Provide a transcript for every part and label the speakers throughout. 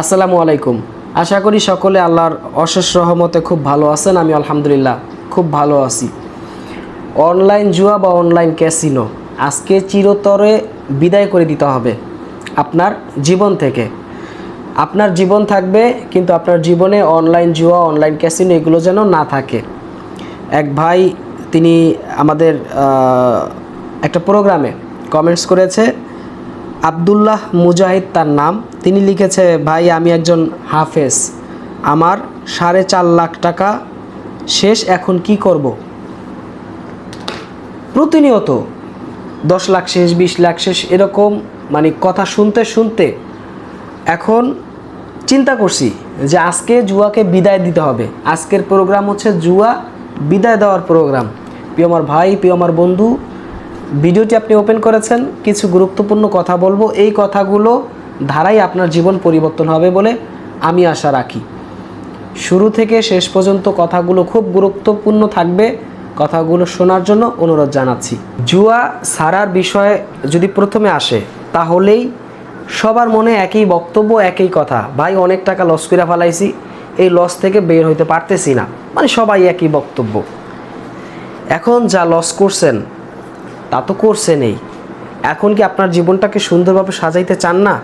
Speaker 1: আসসালামু আলাইকুম। আশা করি সকলে আল্লাহর অশেষ রহমতে খুব ভালো আছেন। আমি আলহামদুলিল্লাহ খুব ভালো আছি। অনলাইন জুয়া বা অনলাইন ক্যাসিনো, আজকে চিরতরে বিদায় করে দিতে হবে আপনার জীবন থেকে। আপনার জীবন থাকবে, কিন্তু আপনার জীবনে অনলাইন জুয়া, অনলাইন ক্যাসিনো এগুলো যেন না থাকে। এক ভাই, তিনি আমাদের একটা প্রোগ্রামে কমেন্টস করেছে আবদুল্লাহ মুজাহিদ তার নাম। তিনি লিখেছে, ভাই, আমি একজন হাফেজ। আমার সাড়ে চার লাখ টাকা শেষ, এখন কি করব? প্রতিনিয়ত দশ লাখ শেষ, বিশ লাখ শেষ, এরকম মানে কথা শুনতে শুনতে এখন চিন্তা করছি যে আজকে জুয়াকে বিদায় দিতে হবে। আজকের প্রোগ্রাম হচ্ছে জুয়া বিদায় দেওয়ার প্রোগ্রাম। প্রিয় আমার ভাই, প্রিয় আমার বন্ধু ভিডিওটি আপনি ওপেন করেছেন, কিছু গুরুত্বপূর্ণ কথা বলব। এই কথাগুলো ধারাই আপনার জীবন পরিবর্তন হবে বলে আমি আশা রাখি। শুরু থেকে শেষ পর্যন্ত কথাগুলো খুব গুরুত্বপূর্ণ থাকবে। কথাগুলো শোনার জন্য অনুরোধ জানাচ্ছি। জুয়া সারার বিষয়ে যদি প্রথমে আসে, তাহলেই সবার মনে একই বক্তব্য, একই কথা। ভাই, অনেক টাকা লস করে ফেলাইছি, এই লস থেকে বের হইতে পারতেছি না। মানে সবাই একই বক্তব্য। এখন যা লস করছেন তা তো করছেনই। এখন কি আপনার জীবনটাকে সুন্দরভাবে সাজাইতে চান না?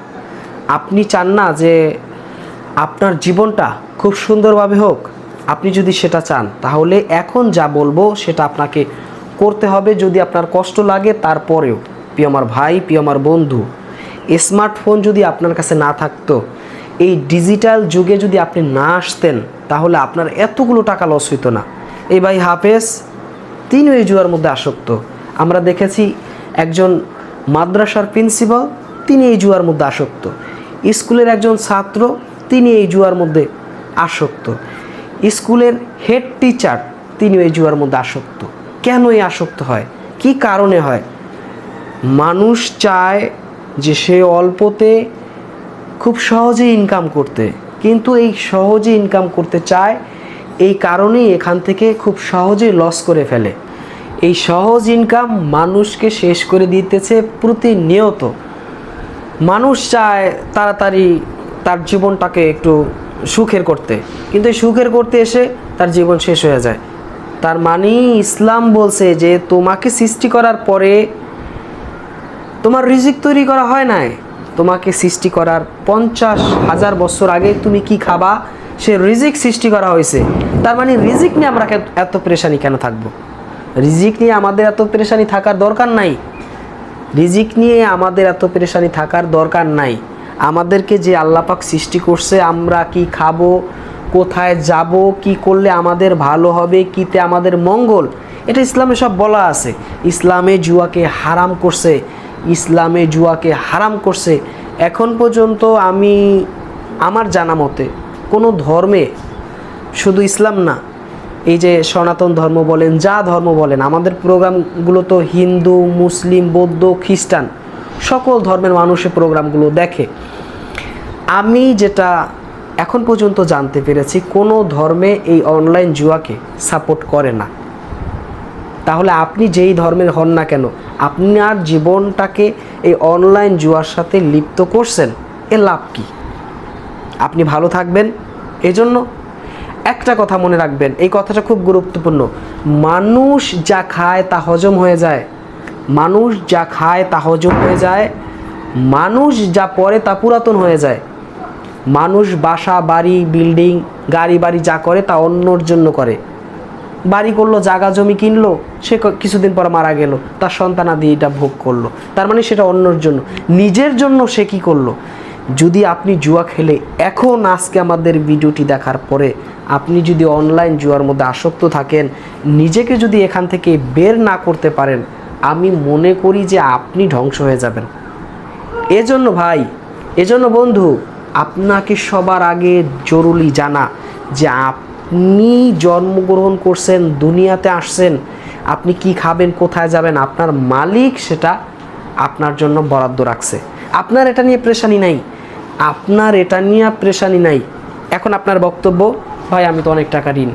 Speaker 1: আপনি চান না যে আপনার জীবনটা খুব সুন্দরভাবে হোক। আপনি যদি সেটা চান, তাহলে এখন যা বলব সেটা আপনাকে করতে হবে যদি আপনার কষ্ট লাগে তারপরেও। প্রিয় আমার ভাই, প্রিয় আমার বন্ধু, স্মার্টফোন যদি আপনার কাছে না থাকতো, এই ডিজিটাল যুগে যদি আপনি না আসতেন, তাহলে আপনার এতগুলো টাকা লস হইতো না। এই ভাই হাফেজ তিনি এই জুয়ার মধ্যে আসক্ত। আমরা দেখেছি একজন মাদ্রাসার প্রিন্সিপাল, তিনি এই জুয়ার মধ্যে আসক্ত। স্কুলের একজন ছাত্র, তিনি এই জুয়ার মধ্যে আসক্ত। স্কুলের হেড টিচার তিনি এই জুয়ার মধ্যে আসক্ত। কেন এই আসক্ত হয়? কি কারণে হয়? মানুষ চায় যে সে অল্পতে খুব সহজে ইনকাম করতে। কিন্তু এই সহজে ইনকাম করতে চায়, এই কারণেই এখান থেকে খুব সহজে লস করে ফেলে। এই সহজ ইনকাম মানুষকে শেষ করে দিতেছে প্রতিনিয়ত। মানুষ চায় তাড়াতাড়ি তার জীবনটাকে একটু সুখের করতে। কিন্তু এই সুখের করতে এসে তার জীবন শেষ হয়ে যায়। তার মানে ইসলাম বলছে যে তোমাকে সৃষ্টি করার পরে তোমার রিজিক তৈরি করা হয় নাই। তোমাকে সৃষ্টি করার পঞ্চাশ হাজার বছর আগে তুমি কি খাবা? সে রিজিক সৃষ্টি করা হয়েছে। তার মানে রিজিক নিয়ে আমরা এত পেরেশানি কেন থাকব? রিজিক নিয়ে আমাদের এত পেরেশানি থাকার দরকার নাই। রিজিক নিয়ে আমাদের এত পেরেশানি থাকার দরকার নাই। আমাদেরকে যে আল্লাপাক সৃষ্টি করছে, আমরা কি খাব, কোথায় যাব, কি করলে আমাদের ভালো হবে, কিতে আমাদের মঙ্গল, এটা ইসলামে সব বলা আছে। ইসলামে জুয়াকে হারাম করছে, ইসলামে জুয়াকে হারাম করছে। এখন পর্যন্ত আমি, আমার জানা মতে, কোনো ধর্মে শুধু ইসলাম না এই যে সনাতন ধর্ম বলেন, যা ধর্ম বলেন, আমাদের প্রোগ্রামগুলো তো হিন্দু, মুসলিম, বৌদ্ধ, খ্রিস্টান, সকল ধর্মের মানুষের প্রোগ্রামগুলো দেখে। আমি যেটা এখন পর্যন্ত জানতে পেরেছি, কোনো ধর্মে এই অনলাইন জুয়াকে সাপোর্ট করে না। তাহলে আপনি যেই ধর্মের হন না কেন, আপনার জীবনটাকে এই অনলাইন জুয়ার সাথে লিপ্ত করছেন এর লাভ কি? আপনি ভালো থাকবেন, এজন্য একটা কথা মনে রাখবেন, এই কথাটা খুব গুরুত্বপূর্ণ। মানুষ যা খায় তা হজম হয়ে যায়। মানুষ যা খায় তা হজম হয়ে যায়। মানুষ যা পরে তা পুরাতন হয়ে যায়। মানুষ বাসা, বাড়ি, বিল্ডিং, গাড়ি, বাড়ি যা করে তা অন্যর জন্য করে। বাড়ি করল, জাগা, জমি কিনলো, সে কিছুদিন পর মারা গেল, তার সন্তানাদি এটা ভোগ করল। তার মানে সেটা অন্যর জন্য। নিজের জন্য সে কি করল? যদি আপনি জুয়া খেলে এখন আজকে আমাদের ভিডিওটি দেখার পরে আপনি যদি অনলাইন জুয়ার মধ্যে আসক্ত থাকেন, নিজেকে যদি এখান থেকে বের না করতে পারেন, আমি মনে করি যে আপনি ধ্বংস হয়ে যাবেন। এজন্য ভাই, এজন্য বন্ধু, আপনাকে সবার আগে জরুরি জানা যে আপনি জন্মগ্রহণ করছেন, দুনিয়াতে আসছেন, আপনি কি খাবেন, কোথায় যাবেন, আপনার মালিক সেটা আপনার জন্য বরাদ্দ রাখছে। আপনার এটা নিয়ে প্রেশানি নাই। আপনার এটা নিয়ে প্রেশানি নাই। এখন আপনার বক্তব্য, ভাই, আমি তো অনেক টাকা ঋণ।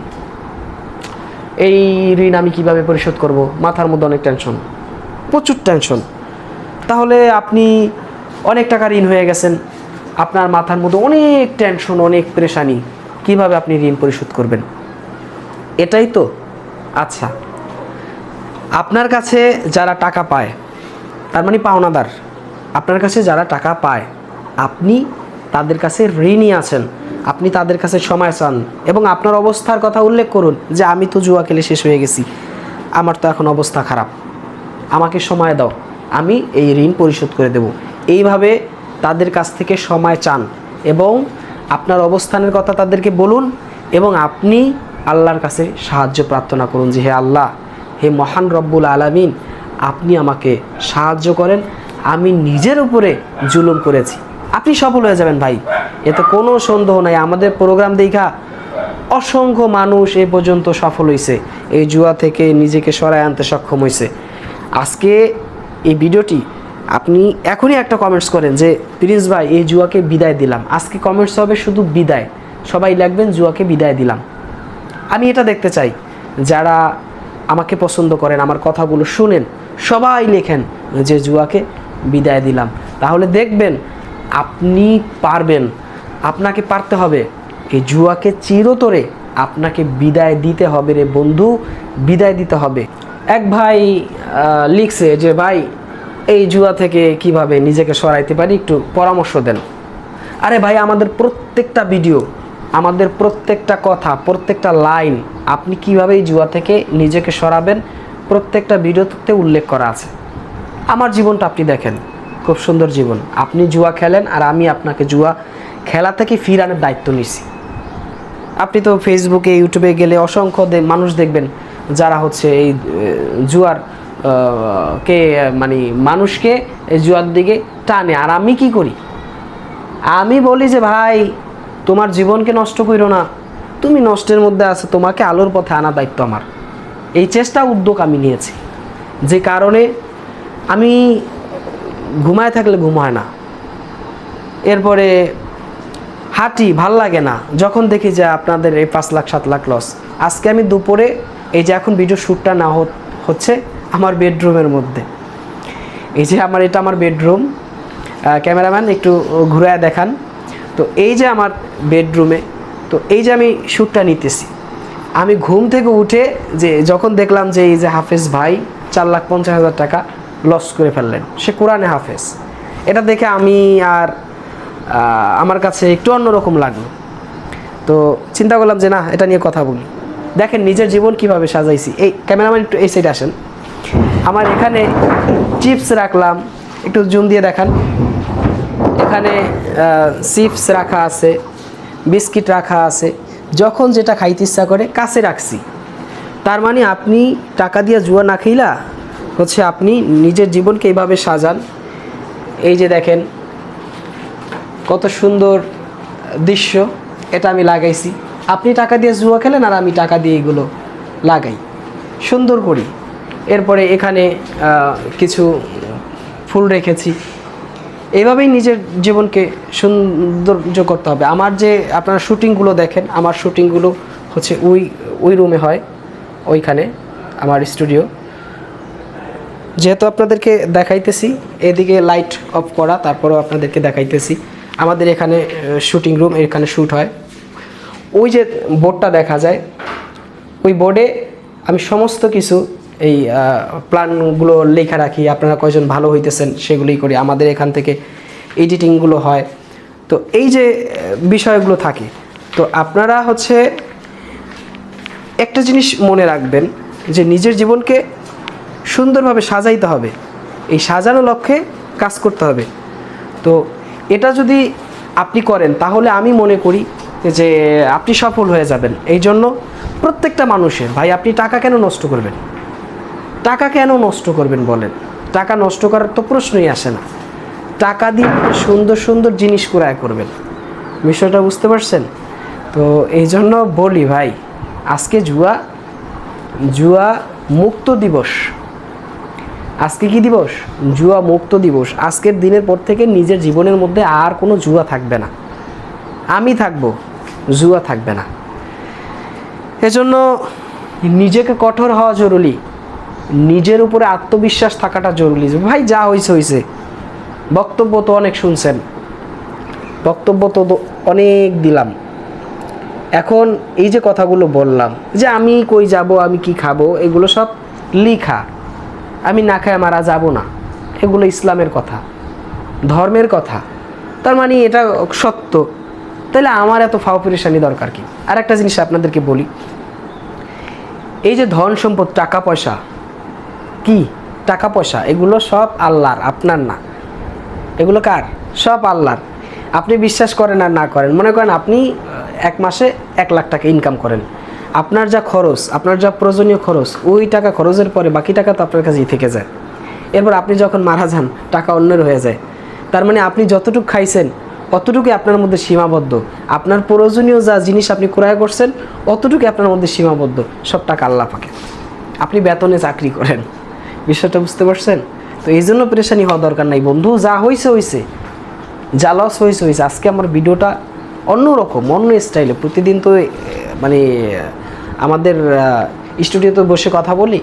Speaker 1: এই ঋণ আমি কীভাবে পরিশোধ করব? মাথার মধ্যে অনেক টেনশন প্রচুর টেনশন তাহলে আপনি অনেক টাকা ঋণ হয়ে গেছেন। আপনার মাথার মধ্যে অনেক টেনশন অনেক প্রেশানি কীভাবে আপনি ঋণ পরিশোধ করবেন? এটাই তো। আচ্ছা আপনার কাছে যারা টাকা পায়, তার মানে পাওনাদার, আপনার কাছে যারা টাকা পায় আপনি তাদের কাছে ঋণই আছেন, আপনি তাদের কাছে সময় চান এবং আপনার অবস্থার কথা উল্লেখ করুন যে আমি তো জুয়া খেলে শেষ হয়ে গেছি, আমার তো এখন অবস্থা খারাপ। আমাকে সময় দাও, আমি এই ঋণ পরিশোধ করে দেব। এইভাবে তাদের কাছ থেকে সময় চান এবং আপনার অবস্থানের কথা তাদেরকে বলুন এবং আপনি আল্লাহর কাছে সাহায্য প্রার্থনা করুন যে, হে আল্লাহ, হে মহান রব্বুল আলামিন, আপনি আমাকে সাহায্য করেন, আমি নিজের উপরে জুলুম করেছি। আপনি সফল হয়ে যাবেন ভাই। এতে কোনো সন্দেহ নাই। আমাদের প্রোগ্রাম দেখা অসংখ্য মানুষ এ পর্যন্ত সফল হয়েছে এই জুয়া থেকে নিজেকে সরায় আনতে সক্ষম হয়েছে আজকে এই ভিডিওটি আপনি এখনই একটা কমেন্টস করেন যে, প্রিন্স ভাই, এই জুয়াকে বিদায় দিলাম। আজকে কমেন্টস হবে শুধু বিদায়। সবাই লিখবেন, জুয়াকে বিদায় দিলাম। আমি এটা দেখতে চাই। যারা আমাকে পছন্দ করেন, আমার কথাগুলো শুনেন, সবাই লেখেন যে, জুয়াকে বিদায় দিলাম। তাহলে দেখবেন আপনি পারবেন, আপনাকে পারতে হবে। এই জুয়াকে চিরতরে আপনাকে বিদায় দিতে হবে রে বন্ধু, বিদায় দিতে হবে। এক ভাই লিখছে যে, ভাই, এই জুয়া থেকে কীভাবে নিজেকে সরাইতে পারি একটু পরামর্শ দেন। আরে ভাই, আমাদের প্রত্যেকটা ভিডিও, আমাদের প্রত্যেকটা কথা, প্রত্যেকটা লাইন আপনি কীভাবে এই জুয়া থেকে নিজেকে সরাবেন, প্রত্যেকটা ভিডিওতে উল্লেখ করা আছে। আমার জীবনটা আপনি দেখেন। খুব সুন্দর জীবন। আপনি জুয়া খেলেন আর আমি আপনাকে জুয়া খেলা থেকে ফিরানোর দায়িত্ব নিছি। আপনি তো ফেসবুকে ইউটিউবে গেলে অসংখ্য মানুষ দেখবেন যারা হচ্ছে এই জুয়ার কে মানে মানুষকে এই জুয়ার দিকে টানে। আর আমি কি করি? আমি বলি যে, ভাই, তোমার জীবনকে নষ্ট করো না। তুমি নষ্টের মধ্যে আছো, তোমাকে আলোর পথে আনা দায়িত্ব আমার। এই চেষ্টা উদ্যোগ আমি নিয়েছি। যে কারণে আমি ঘুমায় থাকলে ঘুম হয় না। এরপরে হাঁটি, ভালো লাগে না। যখন দেখি যে আপনাদের এই পাঁচ লাখ, সাত লাখ লস আজকে আমি দুপুরে এই যে এখন ভিডিও শ্যুটটা না হচ্ছে আমার বেডরুমের মধ্যে। এই যে আমার, এটা আমার বেডরুম ক্যামেরাম্যান একটু ঘুরায় দেখান। তো এই যে আমার বেডরুমে তো এই যে আমি শ্যুটটা নিতেছি। আমি ঘুম থেকে উঠে যে যখন দেখলাম যে এই যে হাফেজ ভাই, চার লাখ পঞ্চাশ হাজার টাকা লস করে ফেললেন। সে কোরআনে হাফেজ। এটা দেখে আমি আর আমার কাছে একটু অন্যরকম লাগল। তো চিন্তা করলাম যে না, এটা নিয়ে কথা বলি। দেখেন নিজের জীবন কীভাবে সাজাইছি। এই ক্যামেরাম্যান একটু এই সাইডে আসেন। আমার এখানে চিপস রাখলাম। একটু জুম দিয়ে দেখান। এখানে চিপস রাখা আছে বিস্কিট রাখা আছে। যখন যেটা খাইতে ইচ্ছা করে, কাছে রাখছি। তার মানে আপনি টাকা দিয়ে জুয়া না খেলা হচ্ছে আপনি নিজের জীবনকে এইভাবে সাজান। এই যে দেখেন, কত সুন্দর দৃশ্য এটা আমি লাগাইছি। আপনি টাকা দিয়ে জুয়া খেলেন আর আমি টাকা দিয়ে এগুলো লাগাই। সুন্দর করি। এরপরে এখানে কিছু ফুল রেখেছি। এইভাবেই নিজের জীবনকে সৌন্দর্য করতে হবে। আমার যে আপনারা শুটিংগুলো দেখেন, আমার শুটিংগুলো হচ্ছে ওই ওই রুমে হয়, ওইখানে, আমার স্টুডিও যেহেতু আপনাদেরকে দেখাইতেছি, এদিকে লাইট অফ করা, তারপরেও আপনাদেরকে দেখাইতেছি। আমাদের এখানে শুটিং রুম এখানে শ্যুট হয়। ওই যে বোর্ডটা দেখা যায়, ওই বোর্ডে আমি সমস্ত কিছু এই প্ল্যানগুলো লেখা রাখি, আপনারা কয়জন ভালো হইতেছেন সেগুলোই করি। আমাদের এখান থেকে এডিটিংগুলো হয়। তো এই যে বিষয়গুলো থাকে, তো আপনারা হচ্ছে একটা জিনিস মনে রাখবেন যে নিজের জীবনকে সুন্দরভাবে সাজাইতে হবে। এই সাজানো লক্ষ্যে কাজ করতে হবে। তো এটা যদি আপনি করেন, তাহলে আমি মনে করি যে আপনি সফল হয়ে যাবেন। এই জন্য প্রত্যেকটা মানুষের, ভাই, আপনি টাকা কেন নষ্ট করবেন? টাকা কেন নষ্ট করবেন বলেন? টাকা নষ্ট করার তো প্রশ্নই আসে না। টাকা দিয়ে সুন্দর সুন্দর জিনিস ক্রয় করবেন। বিষয়টা বুঝতে পারছেন? তো এই জন্য বলি, ভাই, আজকে জুয়া জুয়া মুক্ত দিবস। আজকে কি দিবস? জুয়া মুক্ত দিবস। আজকের দিনের পর থেকে নিজের জীবনের মধ্যে আর কোনো জুয়া থাকবে না। আমি থাকব, জুয়া থাকবে না। এজন্য নিজেকে কঠোর হওয়া জরুরি। নিজের উপরে আত্মবিশ্বাস থাকাটা জরুরি। ভাই, যা হয়েছে হয়েছে বক্তব্য তো অনেক শুনছেন। বক্তব্য তো অনেক দিলাম। এখন এই যে কথাগুলো বললাম, যে আমি কই যাব, আমি কি খাব, এগুলো সব লিখা। আমি না খায় মারা যাব না। এগুলো ইসলামের কথা, ধর্মের কথা। তার মানে এটা সত্য। তাহলে আমার এত ফাও পরেশানি দরকার কি? আর একটা জিনিস আপনাদেরকে বলি। এই যে ধন সম্পদ, টাকা পয়সা, কি? টাকা পয়সা, এগুলো সব আল্লাহর, আপনার না। এগুলো কার? সব আল্লাহর। আপনি বিশ্বাস করেন আর না করেন। মনে করেন আপনি এক মাসে এক লাখ টাকা ইনকাম করেন। আপনার যা খরচ, আপনার যা প্রয়োজনীয় খরচ, ওই টাকা খরচের পরে বাকি টাকা তো আপনার কাছেই থেকে যায়। এরপর আপনি যখন মারা যান, টাকা অন্যের হয়ে যায়। তার মানে আপনি যতটুকু খাইছেন, অতটুকুই আপনার মধ্যে সীমাবদ্ধ। আপনার প্রয়োজনীয় যা জিনিস আপনি ক্রয় করছেন, অতটুকুই আপনার মধ্যে সীমাবদ্ধ। সব টাকা আল্লাহ পাকে আপনি বেতনে চাকরি করেন। বিষয়টা বুঝতে পারছেন? তো এই জন্য পরেশানি হওয়া দরকার নাই। বন্ধু, যা হয়েছে হয়েছে যা লস হয়েছে হয়েছে আজকে আমার ভিডিওটা অন্যরকম অন্য স্টাইলে। প্রতিদিন তো মানে আমাদের স্টুডিওতে বসে কথা বলি।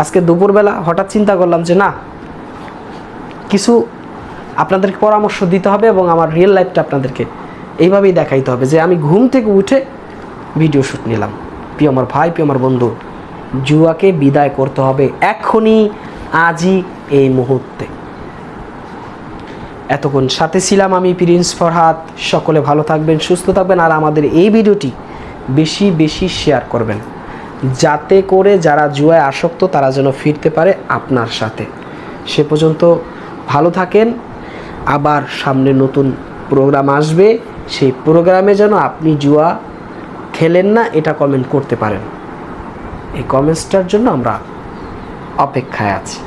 Speaker 1: আজকে দুপুরবেলা হঠাৎ চিন্তা করলাম যে, না, কিছু আপনাদেরকে পরামর্শ দিতে হবে এবং আমার রিয়েল লাইফটা আপনাদেরকে এইভাবেই দেখাইতে হবে। যে আমি ঘুম থেকে উঠে ভিডিও শ্যুট নিলাম। প্রিয় আমার ভাই, প্রিয় আমার বন্ধু, জুয়াকে বিদায় করতে হবে এখনই, আজই, এই মুহূর্তে। এতক্ষণ সাথে ছিলাম আমি প্রিন্স ফরহাদ। সকলে ভালো থাকবেন, সুস্থ থাকবেন আর আমাদের এই ভিডিওটি বেশি বেশি শেয়ার করবেন। যাতে করে যারা জুয়ায় আসক্ত, তারা যেন ফিরতে পারে আপনার সাথে। সে পর্যন্ত ভালো থাকেন। আবার সামনে নতুন প্রোগ্রাম আসবে। সেই প্রোগ্রামে যেন আপনি জুয়া খেলেন না, এটা কমেন্ট করতে পারেন। এই কমেন্টসটার জন্য আমরা অপেক্ষায় আছি।